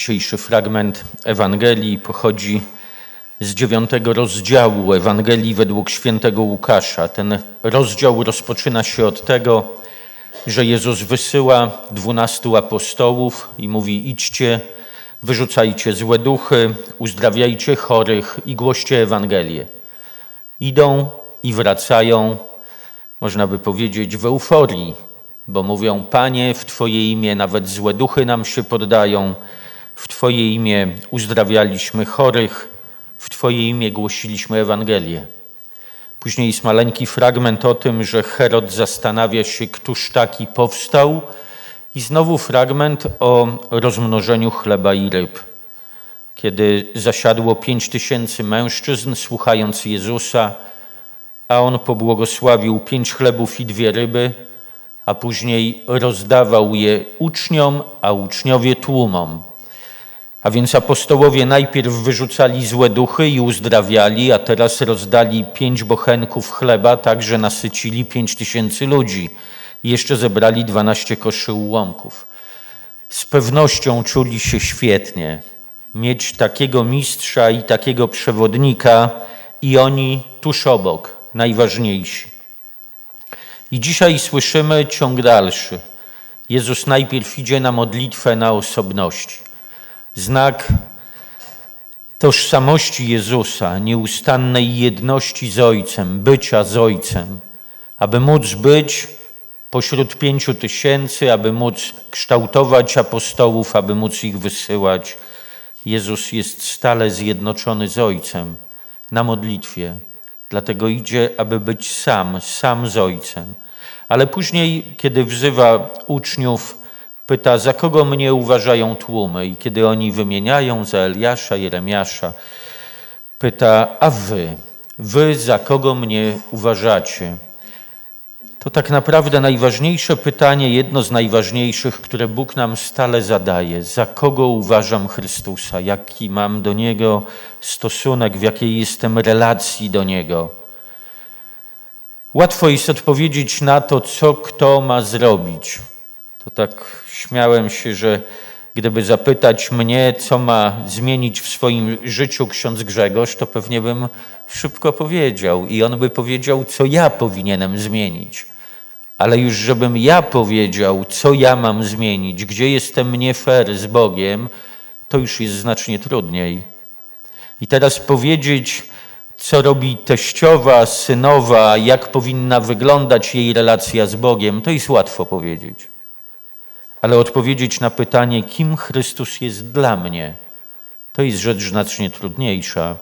Dzisiejszy fragment Ewangelii pochodzi z dziewiątego rozdziału Ewangelii według świętego Łukasza. Ten rozdział rozpoczyna się od tego, że Jezus wysyła dwunastu apostołów i mówi: idźcie, wyrzucajcie złe duchy, uzdrawiajcie chorych i głoście Ewangelię. Idą i wracają, można by powiedzieć, w euforii, bo mówią: Panie, w Twoje imię nawet złe duchy nam się poddają, w Twoje imię uzdrawialiśmy chorych, w Twoje imię głosiliśmy Ewangelię. Później jest maleńki fragment o tym, że Herod zastanawia się, któż taki powstał, i znowu fragment o rozmnożeniu chleba i ryb. Kiedy zasiadło pięć tysięcy mężczyzn, słuchając Jezusa, a on pobłogosławił pięć chlebów i dwie ryby, a później rozdawał je uczniom, a uczniowie tłumom. A więc apostołowie najpierw wyrzucali złe duchy i uzdrawiali, a teraz rozdali pięć bochenków chleba, tak że nasycili pięć tysięcy ludzi. I jeszcze zebrali dwanaście koszy ułomków. Z pewnością czuli się świetnie. Mieć takiego mistrza i takiego przewodnika i oni tuż obok, najważniejsi. I dzisiaj słyszymy ciąg dalszy. Jezus najpierw idzie na modlitwę na osobności. Znak tożsamości Jezusa, nieustannej jedności z Ojcem, bycia z Ojcem, aby móc być pośród pięciu tysięcy, aby móc kształtować apostołów, aby móc ich wysyłać. Jezus jest stale zjednoczony z Ojcem na modlitwie. Dlatego idzie, aby być sam, sam z Ojcem. Ale później, kiedy wzywa uczniów, pyta, za kogo mnie uważają tłumy? I kiedy oni wymieniają za Eliasza, Jeremiasza, pyta, a wy, wy za kogo mnie uważacie? To tak naprawdę najważniejsze pytanie, jedno z najważniejszych, które Bóg nam stale zadaje. Za kogo uważam Chrystusa? Jaki mam do Niego stosunek? W jakiej jestem relacji do Niego? Łatwo jest odpowiedzieć na to, co kto ma zrobić. To tak śmiałem się, że gdyby zapytać mnie, co ma zmienić w swoim życiu ksiądz Grzegorz, to pewnie bym szybko powiedział i on by powiedział, co ja powinienem zmienić. Ale już żebym ja powiedział, co ja mam zmienić, gdzie jestem nie fair z Bogiem, to już jest znacznie trudniej. I teraz powiedzieć, co robi teściowa, synowa, jak powinna wyglądać jej relacja z Bogiem, to jest łatwo powiedzieć. Ale odpowiedzieć na pytanie, kim Chrystus jest dla mnie, to jest rzecz znacznie trudniejsza.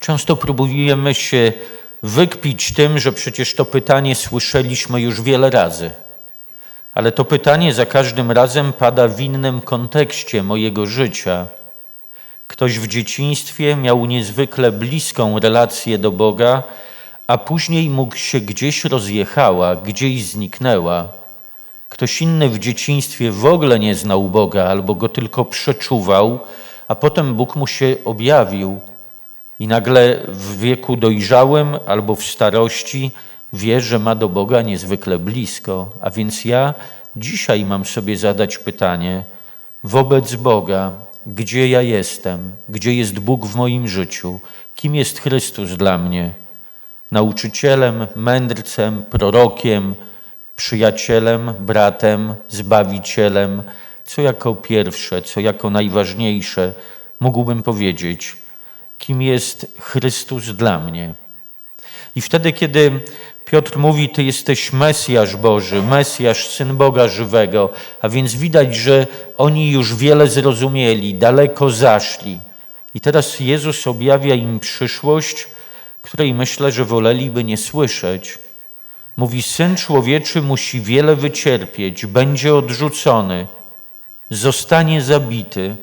Często próbujemy się wykpić tym, że przecież to pytanie słyszeliśmy już wiele razy. Ale to pytanie za każdym razem pada w innym kontekście mojego życia. Ktoś w dzieciństwie miał niezwykle bliską relację do Boga, a później mógł się gdzieś rozjechała, gdzieś zniknęła. Ktoś inny w dzieciństwie w ogóle nie znał Boga albo go tylko przeczuwał, a potem Bóg mu się objawił. I nagle w wieku dojrzałym albo w starości wie, że ma do Boga niezwykle blisko. A więc ja dzisiaj mam sobie zadać pytanie wobec Boga, gdzie ja jestem, gdzie jest Bóg w moim życiu, kim jest Chrystus dla mnie, nauczycielem, mędrcem, prorokiem, przyjacielem, bratem, zbawicielem, co jako pierwsze, co jako najważniejsze mógłbym powiedzieć, kim jest Chrystus dla mnie. I wtedy, kiedy Piotr mówi, Ty jesteś Mesjasz Boży, Mesjasz, Syn Boga żywego, a więc widać, że oni już wiele zrozumieli, daleko zaszli. I teraz Jezus objawia im przyszłość, której myślę, że woleliby nie słyszeć. Mówi, Syn Człowieczy musi wiele wycierpieć, będzie odrzucony, zostanie zabity,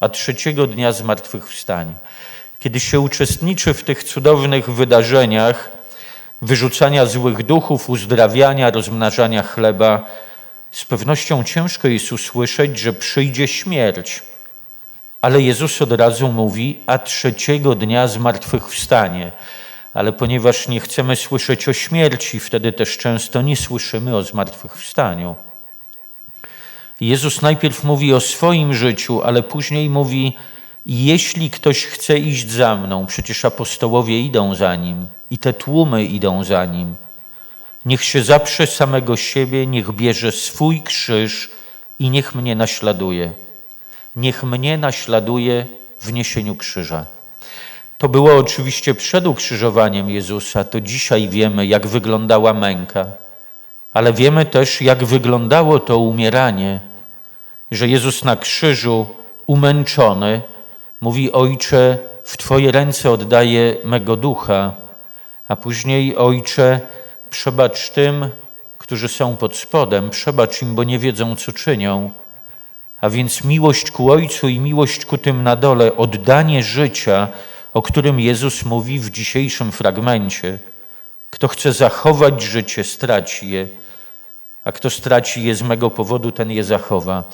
a trzeciego dnia zmartwychwstanie. Kiedy się uczestniczy w tych cudownych wydarzeniach, wyrzucania złych duchów, uzdrawiania, rozmnażania chleba, z pewnością ciężko jest usłyszeć, że przyjdzie śmierć. Ale Jezus od razu mówi, a trzeciego dnia zmartwychwstanie. Ale ponieważ nie chcemy słyszeć o śmierci, wtedy też często nie słyszymy o zmartwychwstaniu. Jezus najpierw mówi o swoim życiu, ale później mówi: Jeśli ktoś chce iść za mną, przecież apostołowie idą za nim i te tłumy idą za nim. Niech się zaprze samego siebie, niech bierze swój krzyż i niech mnie naśladuje. Niech mnie naśladuje w niesieniu krzyża. To było oczywiście przed ukrzyżowaniem Jezusa, to dzisiaj wiemy, jak wyglądała męka, ale wiemy też, jak wyglądało to umieranie, że Jezus na krzyżu, umęczony, mówi: Ojcze, w Twoje ręce oddaję mego ducha, a później, Ojcze, przebacz tym, którzy są pod spodem, przebacz im, bo nie wiedzą, co czynią. A więc miłość ku Ojcu i miłość ku tym na dole, oddanie życia, o którym Jezus mówi w dzisiejszym fragmencie. Kto chce zachować życie, straci je, a kto straci je z mego powodu, ten je zachowa.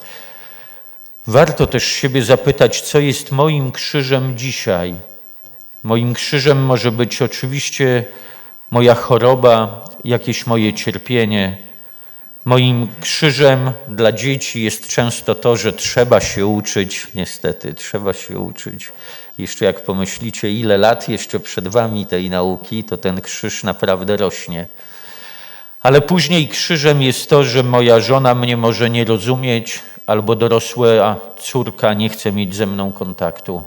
Warto też siebie zapytać, co jest moim krzyżem dzisiaj. Moim krzyżem może być oczywiście moja choroba, jakieś moje cierpienie. Moim krzyżem dla dzieci jest często to, że trzeba się uczyć, niestety, trzeba się uczyć. Jeszcze jak pomyślicie, ile lat jeszcze przed wami tej nauki, to ten krzyż naprawdę rośnie. Ale później krzyżem jest to, że moja żona mnie może nie rozumieć, albo dorosła córka nie chce mieć ze mną kontaktu,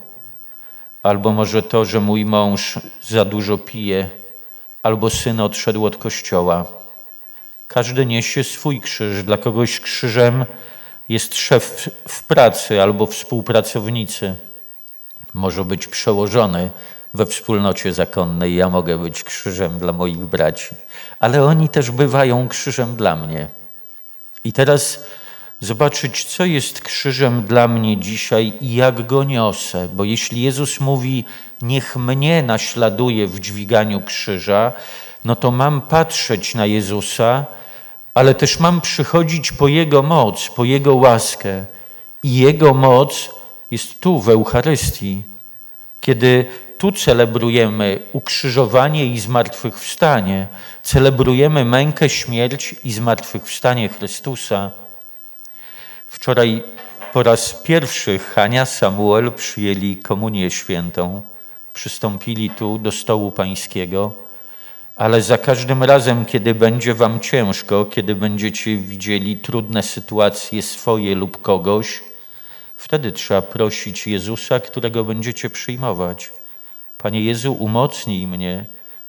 albo może to, że mój mąż za dużo pije, albo syn odszedł od kościoła. Każdy niesie swój krzyż. Dla kogoś krzyżem jest szef w pracy albo współpracownicy. Może być przełożony we wspólnocie zakonnej. Ja mogę być krzyżem dla moich braci, ale oni też bywają krzyżem dla mnie. I teraz zobaczyć, co jest krzyżem dla mnie dzisiaj i jak go niosę. Bo jeśli Jezus mówi, niech mnie naśladuje w dźwiganiu krzyża, no to mam patrzeć na Jezusa, ale też mam przychodzić po Jego moc, po Jego łaskę. I Jego moc jest tu, w Eucharystii. Kiedy tu celebrujemy ukrzyżowanie i zmartwychwstanie, celebrujemy mękę, śmierć i zmartwychwstanie Chrystusa. Wczoraj po raz pierwszy Hania, Samuel przyjęli komunię świętą, przystąpili tu do stołu pańskiego, ale za każdym razem, kiedy będzie wam ciężko, kiedy będziecie widzieli trudne sytuacje swoje lub kogoś, wtedy trzeba prosić Jezusa, którego będziecie przyjmować. Panie Jezu, umocnij mnie,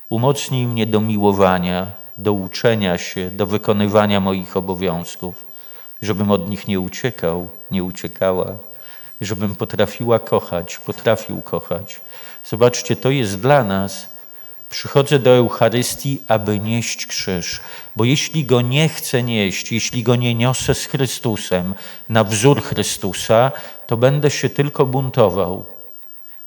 umocnij mnie do miłowania, do uczenia się, do wykonywania moich obowiązków żebym od nich nie uciekał, nie uciekała, żebym potrafiła kochać, potrafił kochać. Zobaczcie, to jest dla nas. Przychodzę do Eucharystii, aby nieść krzyż, bo jeśli go nie chcę nieść, jeśli go nie niosę z Chrystusem, na wzór Chrystusa, to będę się tylko buntował.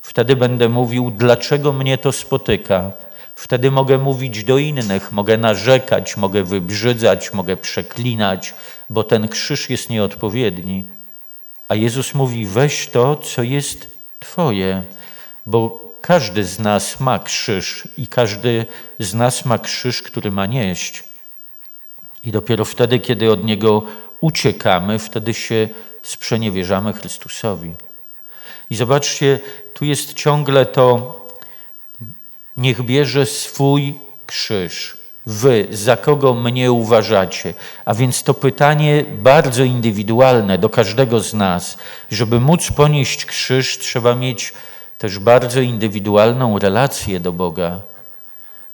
Wtedy będę mówił, dlaczego mnie to spotyka. Wtedy mogę mówić do innych, mogę narzekać, mogę wybrzydzać, mogę przeklinać, bo ten krzyż jest nieodpowiedni. A Jezus mówi: weź to, co jest Twoje, bo każdy z nas ma krzyż i każdy z nas ma krzyż, który ma nieść. I dopiero wtedy, kiedy od niego uciekamy, wtedy się sprzeniewierzamy Chrystusowi. I zobaczcie, tu jest ciągle to, niech bierze swój krzyż. Wy, za kogo mnie uważacie? A więc to pytanie bardzo indywidualne do każdego z nas. Żeby móc ponieść krzyż, trzeba mieć też bardzo indywidualną relację do Boga.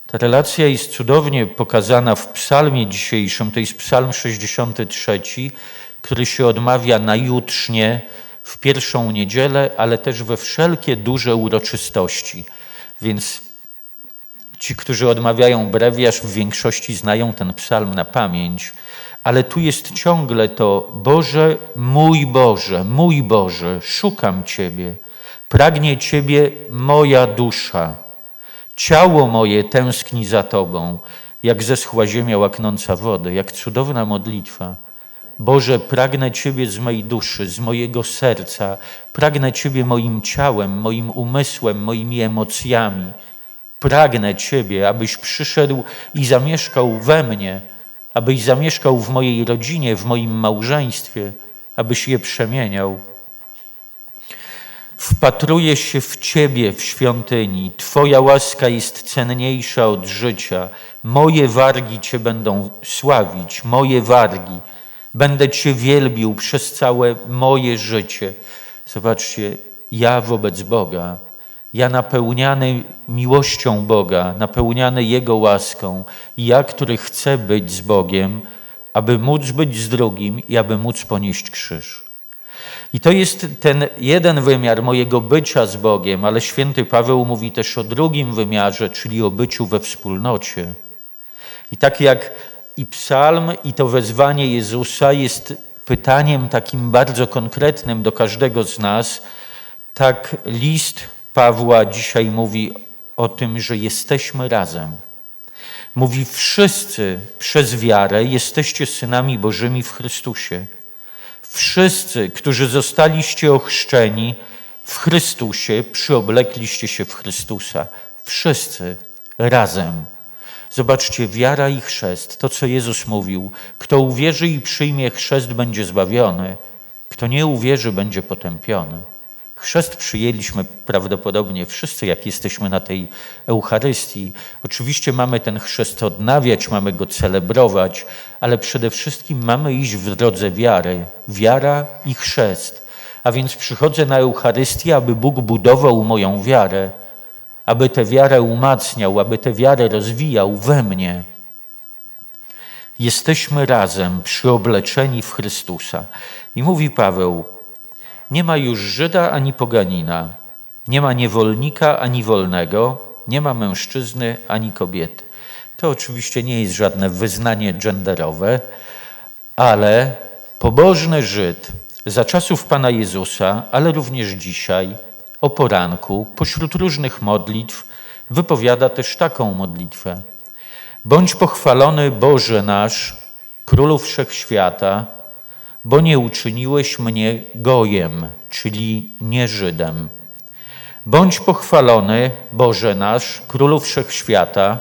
Ta relacja jest cudownie pokazana w psalmie dzisiejszym, to jest psalm 63, który się odmawia na jutrznie, w pierwszą niedzielę, ale też we wszelkie duże uroczystości. Więc Ci, którzy odmawiają brewiarz, w większości znają ten psalm na pamięć, ale tu jest ciągle to: Boże, mój Boże, mój Boże, szukam Ciebie, pragnie Ciebie moja dusza. Ciało moje tęskni za Tobą, jak zeschła ziemia łaknąca wodę, jak cudowna modlitwa. Boże, pragnę Ciebie z mojej duszy, z mojego serca, pragnę Ciebie moim ciałem, moim umysłem, moimi emocjami. Pragnę Ciebie, abyś przyszedł i zamieszkał we mnie, abyś zamieszkał w mojej rodzinie, w moim małżeństwie. abyś je przemieniał. Wpatruję się w Ciebie w świątyni. Twoja łaska jest cenniejsza od życia. Moje wargi Cię będą sławić, moje wargi. Będę Cię wielbił przez całe moje życie. Zobaczcie, ja wobec Boga, ja napełniany miłością Boga, napełniany Jego łaską, ja, który chcę być z Bogiem, aby móc być z drugim i aby móc ponieść krzyż. I to jest ten jeden wymiar mojego bycia z Bogiem, ale święty Paweł mówi też o drugim wymiarze, czyli o byciu we wspólnocie. I tak jak i psalm, i to wezwanie Jezusa jest pytaniem takim bardzo konkretnym do każdego z nas, tak list Pawła dzisiaj mówi o tym, że jesteśmy razem. Mówi: Wszyscy przez wiarę jesteście synami Bożymi w Chrystusie. Wszyscy, którzy zostaliście ochrzczeni w Chrystusie, przyoblekliście się w Chrystusa. Wszyscy razem. Zobaczcie, wiara i chrzest, to co Jezus mówił. Kto uwierzy i przyjmie chrzest, będzie zbawiony. Kto nie uwierzy, będzie potępiony. Chrzest przyjęliśmy prawdopodobnie wszyscy, jak jesteśmy na tej Eucharystii. Oczywiście mamy ten chrzest odnawiać, mamy go celebrować, ale przede wszystkim mamy iść w drodze wiary. Wiara i chrzest. A więc przychodzę na Eucharystię, aby Bóg budował moją wiarę, aby tę wiarę umacniał, aby tę wiarę rozwijał we mnie. Jesteśmy razem, przyobleczeni w Chrystusa. I mówi Paweł, nie ma już Żyda ani poganina, nie ma niewolnika ani wolnego, nie ma mężczyzny ani kobiety. To oczywiście nie jest żadne wyznanie genderowe, ale pobożny Żyd za czasów Pana Jezusa, ale również dzisiaj, o poranku, pośród różnych modlitw, wypowiada też taką modlitwę. Bądź pochwalony Boże nasz, Królu Wszechświata, bo nie uczyniłeś mnie gojem, czyli nie Żydem. Bądź pochwalony, Boże nasz, Królu Wszechświata,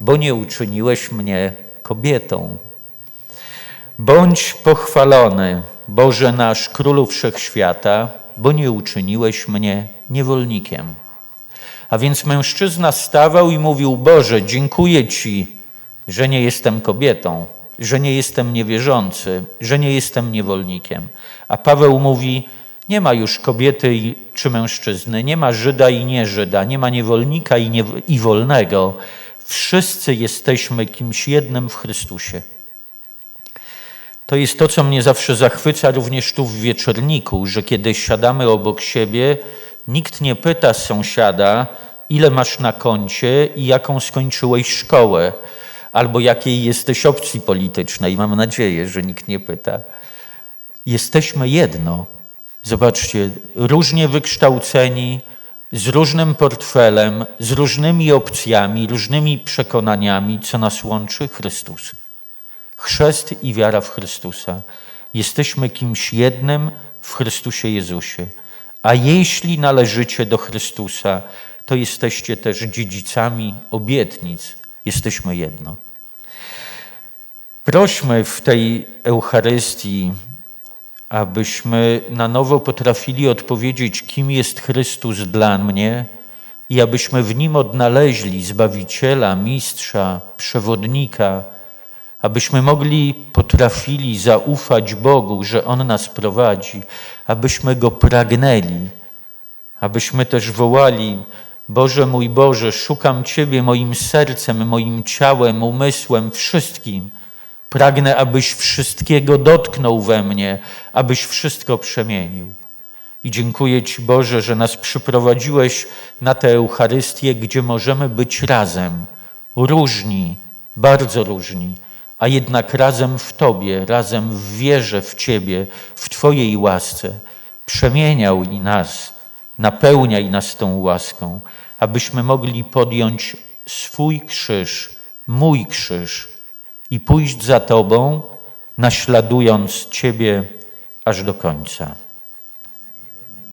bo nie uczyniłeś mnie kobietą. Bądź pochwalony, Boże nasz, Królu Wszechświata, bo nie uczyniłeś mnie niewolnikiem. A więc mężczyzna stawał i mówił: Boże, dziękuję Ci, że nie jestem kobietą, że nie jestem niewierzący, że nie jestem niewolnikiem. A Paweł mówi: Nie ma już kobiety czy mężczyzny, nie ma Żyda i nie Żyda, nie ma niewolnika i, nie, i wolnego. Wszyscy jesteśmy kimś jednym w Chrystusie. To jest to, co mnie zawsze zachwyca również tu w wieczorniku, że kiedy siadamy obok siebie, nikt nie pyta sąsiada, ile masz na koncie i jaką skończyłeś szkołę albo jakiej jesteś opcji politycznej. Mam nadzieję, że nikt nie pyta. Jesteśmy jedno. Zobaczcie, różnie wykształceni, z różnym portfelem, z różnymi opcjami, różnymi przekonaniami, co nas łączy Chrystus. Chrzest i wiara w Chrystusa. Jesteśmy kimś jednym w Chrystusie Jezusie. A jeśli należycie do Chrystusa, to jesteście też dziedzicami obietnic jesteśmy jedno. Prośmy w tej Eucharystii, abyśmy na nowo potrafili odpowiedzieć, kim jest Chrystus dla mnie i abyśmy w Nim odnaleźli Zbawiciela, Mistrza, Przewodnika, abyśmy mogli, potrafili zaufać Bogu, że On nas prowadzi, abyśmy Go pragnęli, abyśmy też wołali, Boże mój Boże, szukam Ciebie moim sercem, moim ciałem, umysłem, wszystkim. Pragnę, abyś wszystkiego dotknął we mnie, abyś wszystko przemienił. I dziękuję Ci, Boże, że nas przyprowadziłeś na tę Eucharystię, gdzie możemy być razem, różni, bardzo różni, a jednak razem w Tobie, razem w wierze w Ciebie, w Twojej łasce. Przemieniał i nas, napełniaj nas tą łaską abyśmy mogli podjąć swój krzyż, mój krzyż i pójść za Tobą, naśladując Ciebie aż do końca.